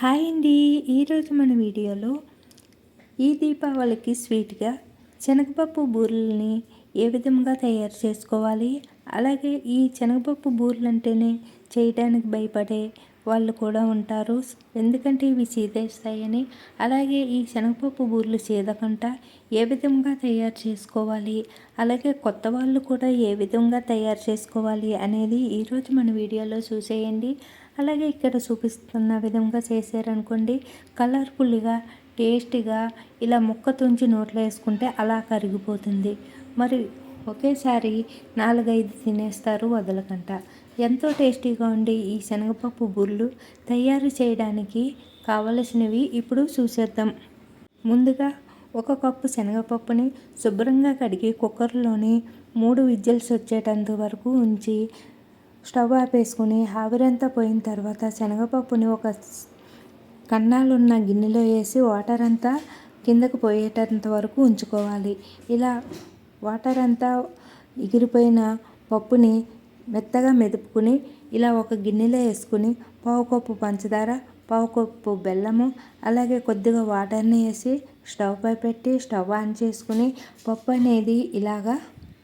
Hi అండి. ఈరోజు మన వీడియోలో ఈ దీపావళికి స్వీట్గా శనగపప్పు బూరెల్ని ఏ విధంగా తయారు చేసుకోవాలి? అలాగే ఈ శనగపప్పు బూరెలు అంటేనే చేయడానికి భయపడే వాళ్ళు కూడా ఉంటారు. ఎందుకంటే ఇవి చీదేస్తాయని అలాగే ఈ శనగపప్పు బూరెలు చీదకుండా ఏ విధంగా తయారు చేసుకోవాలి? అలాగే కొత్త వాళ్ళు కూడా ఏ విధంగా తయారు చేసుకోవాలి అనేది ఈరోజు మన వీడియోలో చూసేయండి. అలాగే ఇక్కడ చూపిస్తున్న విధంగా చేశారనుకోండి కలర్ఫుల్గా టేస్టీగా ఇలా ముక్క తుంచి నోట్లో వేసుకుంటే అలా కరిగిపోతుంది. మరి ఒకేసారి నాలుగైదు తినేస్తారు వదలకంట. ఎంతో టేస్టీగా ఉండే ఈ శనగపప్పు బుర్లు తయారు చేయడానికి కావలసినవి ఇప్పుడు చూసేద్దాం. ముందుగా ఒక కప్పు శనగపప్పుని శుభ్రంగా కడిగి కుక్కర్లోని మూడు విజిల్స్ వచ్చేటంత వరకు ఉంచి స్టవ్ ఆపేసుకుని ఆవిరంతా పోయిన తర్వాత శనగపప్పుని ఒక కన్నాలున్న గిన్నెలో వేసి వాటర్ అంతా కిందకు పోయేటంత వరకు ఉంచుకోవాలి. ఇలా వాటర్ అంతా ఎగిరిపోయిన పప్పుని మెత్తగా మెదుపుకుని ఇలా ఒక గిన్నెలో వేసుకుని పావు కప్పు పంచదార పావు కప్పు బెల్లము అలాగే కొద్దిగా వాటర్ని వేసి స్టవ్ పై పెట్టి స్టవ్ ఆన్ చేసుకుని పప్పు అనేది ఇలాగా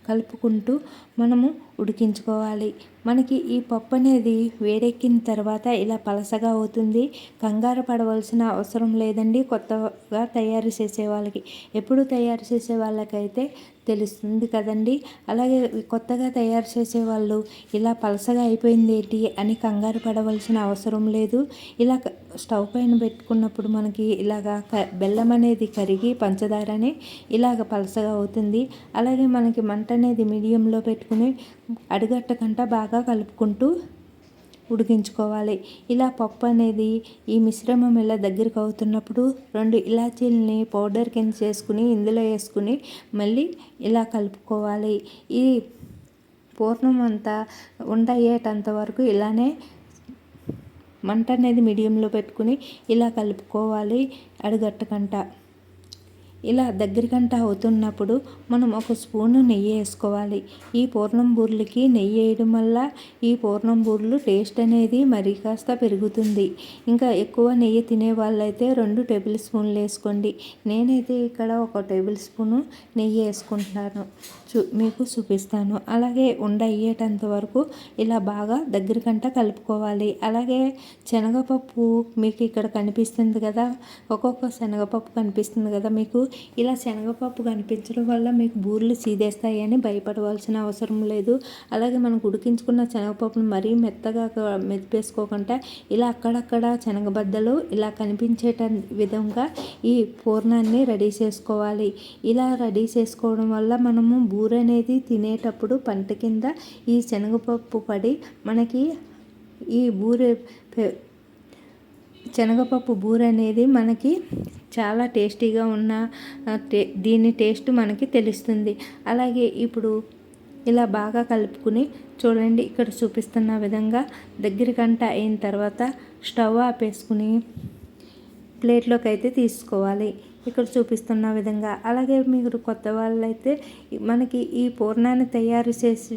కలుపుకుంటూ మనము ఉడికించుకోవాలి. మనకి ఈ పప్పు అనేది వేడెక్కిన తర్వాత ఇలా పలసగా అవుతుంది. కంగారు పడవలసిన అవసరం లేదండి. కొత్తగా తయారు చేసే వాళ్ళకి. ఎప్పుడు తయారు చేసే వాళ్ళకైతే తెలుస్తుంది కదండి. అలాగే కొత్తగా తయారు చేసే వాళ్ళు ఇలా పలసగా అయిపోయింది ఏంటి అని కంగారు పడవలసిన అవసరం లేదు. ఇలా స్టవ్ పైన పెట్టుకున్నప్పుడు మనకి ఇలాగా బెల్లం అనేది కరిగి పంచదారనే ఇలాగ పలసగా అవుతుంది. అలాగే మనకి మంట అనేది మీడియంలో పెట్టుకుని అడుగట్టకంట బాగా కలుపుకుంటూ ఉడికించుకోవాలి. ఇలా పప్పు అనేది ఈ మిశ్రమం ఇలా దగ్గరికి అవుతున్నప్పుడు రెండు ఇలాచీలని పౌడర్ కింద చేసుకుని ఇందులో వేసుకుని మళ్ళీ ఇలా కలుపుకోవాలి. ఈ పూర్ణం అంతా ఉండయ్యేటంత వరకు ఇలానే మంట అనేది మీడియంలో పెట్టుకుని ఇలా కలుపుకోవాలి అడుగట్టకంట ఇలా దగ్గర గంట అవుతున్నప్పుడు మనం ఒక స్పూను నెయ్యి వేసుకోవాలి. ఈ పూర్ణం బూర్లకి నెయ్యి వేయడం వల్ల ఈ పూర్ణం బూర్లు టేస్ట్ అనేది మరీ కాస్త పెరుగుతుంది. ఇంకా ఎక్కువ నెయ్యి తినే వాళ్ళైతే రెండు టేబుల్ స్పూన్లు వేసుకోండి. నేనైతే ఇక్కడ ఒక టేబుల్ స్పూను నెయ్యి వేసుకుంటున్నాను. చూ మీకు చూపిస్తాను. అలాగే ఉండ అయ్యేటంత వరకు ఇలా బాగా దగ్గరికంట కలుపుకోవాలి. అలాగే శనగపప్పు మీకు ఇక్కడ కనిపిస్తుంది కదా ఒక్కొక్క శనగపప్పు కనిపిస్తుంది కదా మీకు ఇలా శనగపప్పు కనిపించడం వల్ల మీకు బూరెలు సీదేస్తాయని భయపడవలసిన అవసరం లేదు. అలాగే మనం ఉడికించుకున్న శనగపప్పును మరీ మెత్తగా మెదిపేసుకోకుండా ఇలా అక్కడక్కడ శనగబద్దలు ఇలా కనిపించేట విధంగా ఈ పూర్ణాన్ని రెడీ చేసుకోవాలి. ఇలా రెడీ చేసుకోవడం వల్ల మనము బూ బూర అనేది తినేటప్పుడు పంట కింద ఈ శనగపప్పు పడి మనకి ఈ బూరె శనగపప్పు బూర అనేది మనకి చాలా టేస్టీగా ఉన్న టే దీని టేస్ట్ మనకి తెలుస్తుంది. అలాగే ఇప్పుడు ఇలా బాగా కలుపుకుని చూడండి ఇక్కడ చూపిస్తున్న విధంగా దగ్గర గంట అయిన తర్వాత స్టవ్ ఆపేసుకుని ప్లేట్లోకి అయితే తీసుకోవాలి. ఇక్కడ చూపిస్తున్న విధంగా. అలాగే మీరు కొత్త వాళ్ళైతే మనకి ఈ పూర్ణాన్ని తయారు చేసి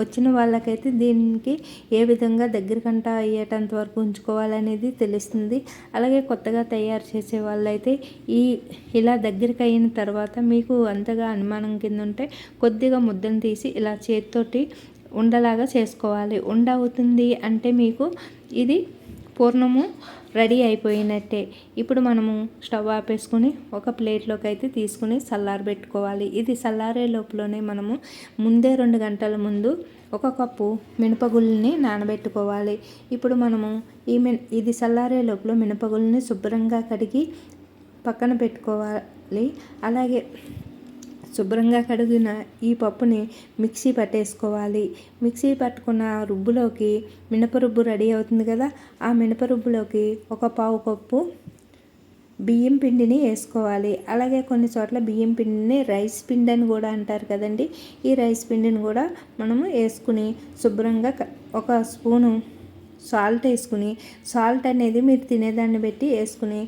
వచ్చిన వాళ్ళకైతే దీనికి ఏ విధంగా దగ్గరకంట అయ్యేటంత వరకు ఉంచుకోవాలనేది తెలుస్తుంది. అలాగే కొత్తగా తయారు చేసే వాళ్ళైతే ఈ ఇలా దగ్గరికి అయిన తర్వాత మీకు అంతగా అనుమానం కింద ఉంటే కొద్దిగా ముద్దను తీసి ఇలా చేతితోటి ఉండలాగా చేసుకోవాలి. ఉండ అవుతుంది అంటే మీకు ఇది పూర్ణము రెడీ అయిపోయినట్టే. ఇప్పుడు మనము స్టవ్ ఆపేసుకొని ఒక ప్లేట్లోకి అయితే తీసుకుని చల్లారబెట్టుకోవాలి ఇది చల్లారే లోపలనే మనము ముందే రెండు గంటల ముందు ఒక కప్పు మినపగుళ్ళని నానబెట్టుకోవాలి. ఇప్పుడు మనము ఈ ఇది చల్లారే లోపల మినపగుళ్ళని శుభ్రంగా కడిగి పక్కన పెట్టుకోవాలి. అలాగే శుభ్రంగా కడిగిన ఈ పప్పుని మిక్సీ పట్టేసుకోవాలి. మిక్సీ పట్టుకున్న రుబ్బులోకి మినప రుబ్బు రెడీ అవుతుంది కదా ఆ మినప రుబ్బులోకి ఒక పావు కప్పు బియ్యం పిండిని వేసుకోవాలి. అలాగే కొన్ని చోట్ల బియ్యం పిండిని రైస్ పిండి అని కూడా అంటారు కదండి. ఈ రైస్ పిండిని కూడా మనము వేసుకుని శుభ్రంగా ఒక స్పూను సాల్ట్ వేసుకుని సాల్ట్ అనేది మీరు తినేదాన్ని బట్టి వేసుకుని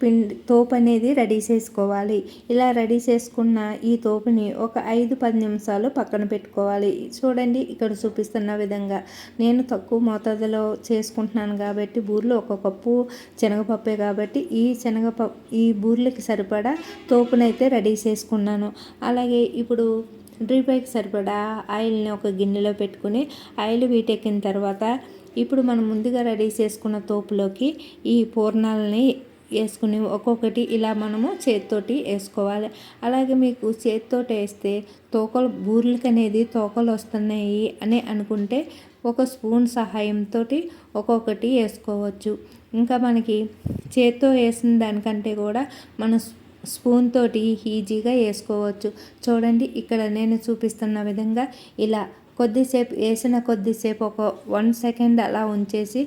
పిండి తోపు అనేది రెడీ చేసుకోవాలి. ఇలా రెడీ చేసుకున్న ఈ తోపుని ఒక ఐదు పది నిమిషాలు పక్కన పెట్టుకోవాలి. చూడండి ఇక్కడ చూపిస్తున్న విధంగా నేను తక్కువ మోతాదులో చేసుకుంటున్నాను కాబట్టి బూర్లు ఒక కప్పు శనగపప్పే కాబట్టి ఈ శనగపప్పు ఈ బూర్లకి సరిపడా తోపునైతే రెడీ చేసుకున్నాను. అలాగే ఇప్పుడు డ్రీ పైకి సరిపడా ఆయిల్ని ఒక గిన్నెలో పెట్టుకుని ఆయిల్ వీటెక్కిన తర్వాత ఇప్పుడు మనం ముందుగా రెడీ చేసుకున్న తోపులోకి ఈ పూర్ణాలని వేసుకుని ఒక్కొక్కటి ఇలా మనము చేతితోటి వేసుకోవాలి. అలాగే మీకు చేతితో వేస్తే తోకలు బూర్లకి అనేది తోకలు వస్తున్నాయి అని అనుకుంటే ఒక స్పూన్ సహాయంతో ఒక్కొక్కటి వేసుకోవచ్చు. ఇంకా మనకి చేత్తో వేసిన దానికంటే కూడా మన స్పూన్ తోటి ఈజీగా వేసుకోవచ్చు. చూడండి ఇక్కడ నేను చూపిస్తున్న విధంగా ఇలా కొద్దిసేపు వేసిన కొద్దిసేపు ఒక వన్ సెకండ్ అలా ఉంచేసి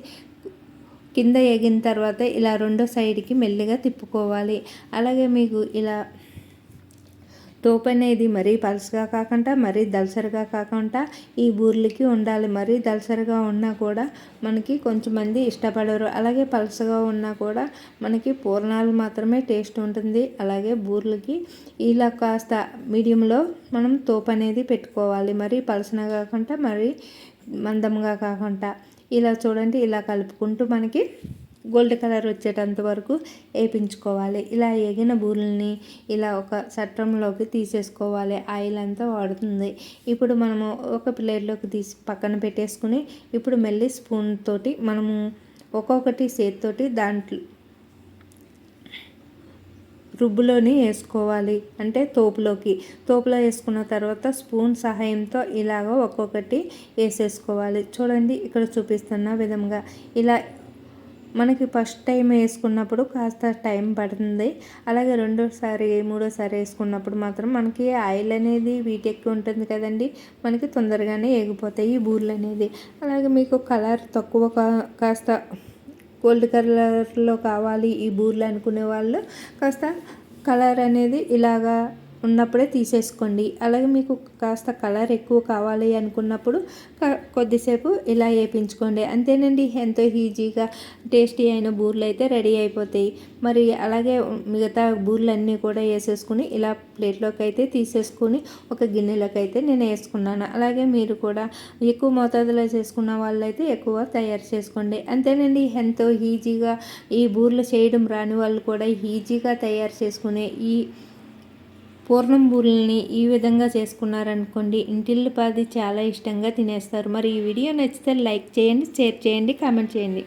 కింద ఎగిన తర్వాత ఇలా రెండో సైడ్కి మెల్లిగా తిప్పుకోవాలి. అలాగే మీకు ఇలా తోపు అనేది మరీ పలుసగా కాకుండా మరీ దలసరిగా కాకుండా ఈ బూర్లకి ఉండాలి. మరీ దలసరిగా ఉన్నా కూడా మనకి కొంచెం మంది ఇష్టపడరు. అలాగే పలుసగా ఉన్నా కూడా మనకి పూర్ణాలు మాత్రమే టేస్ట్ ఉంటుంది. అలాగే బూర్లకి ఇలా కాస్త మీడియంలో మనం తోపు అనేది పెట్టుకోవాలి. మరీ పలసగా కాకుండా మరీ మందంగా కాకుండా ఇలా చూడండి ఇలా కలుపుకుంటూ మనకి గోల్డ్ కలర్ వచ్చేటంత వరకు వేపించుకోవాలి. ఇలా ఎగిన బూరెల్ని ఇలా ఒక సట్రంలోకి తీసేసుకోవాలి. ఆయిల్ అంతా వాడుతుంది. ఇప్పుడు మనము ఒక ప్లేట్లోకి తీసి పక్కన పెట్టేసుకుని ఇప్పుడు మళ్ళీ స్పూన్ తోటి మనము ఒక్కొక్కటి చేతితోటి దాంట్లో రుబ్బులోని వేసుకోవాలి. అంటే తోపులోకి. తోపులో వేసుకున్న తర్వాత స్పూన్ సహాయంతో ఇలాగ ఒక్కొక్కటి వేసేసుకోవాలి. చూడండి ఇక్కడ చూపిస్తున్న విధంగా. ఇలా మనకి ఫస్ట్ టైం వేసుకున్నప్పుడు కాస్త టైం పడుతుంది. అలాగే రెండోసారి మూడోసారి వేసుకున్నప్పుడు మాత్రం మనకి ఆయిల్ అనేది వీటెక్కి ఉంటుంది కదండి. మనకి తొందరగానే ఎగిపోతాయి ఈ బూర్లు అనేది. అలాగే మీకు కలర్ తక్కువ కాస్త గోల్డ్ కలర్లో కావాలి ఈ బూర్లు అనుకునే వాళ్ళు కాస్త కలర్ అనేది ఇలాగా ఉన్నప్పుడే తీసేసుకోండి. అలాగే మీకు కాస్త కలర్ ఎక్కువ కావాలి అనుకున్నప్పుడు కొద్దిసేపు ఇలా వేయించుకోండి అంతేనండి ఎంతో ఈజీగా టేస్టీ అయిన బూర్లు అయితే రెడీ అయిపోతాయి. మరి అలాగే మిగతా బూర్లన్నీ కూడా వేసేసుకుని ఇలా ప్లేట్లోకి అయితే తీసేసుకుని ఒక గిన్నెలోకి అయితే నేను వేసుకున్నాను. అలాగే మీరు కూడా ఎక్కువ మోతాదులో చేసుకున్న వాళ్ళైతే ఎక్కువ తయారు చేసుకోండి. అంతేనండి ఎంతో ఈజీగా ఈ బూర్లు చేయడం రాని వాళ్ళు కూడా ఈజీగా తయారు చేసుకునే ఈ పూర్ణం బూరెల్ని ఈ విధంగా చేసుకున్నారనుకోండి ఇంటిల్లిపాది చాలా ఇష్టంగా తినేస్తారు. మరి ఈ వీడియో నచ్చితే లైక్ చేయండి షేర్ చేయండి కామెంట్ చేయండి.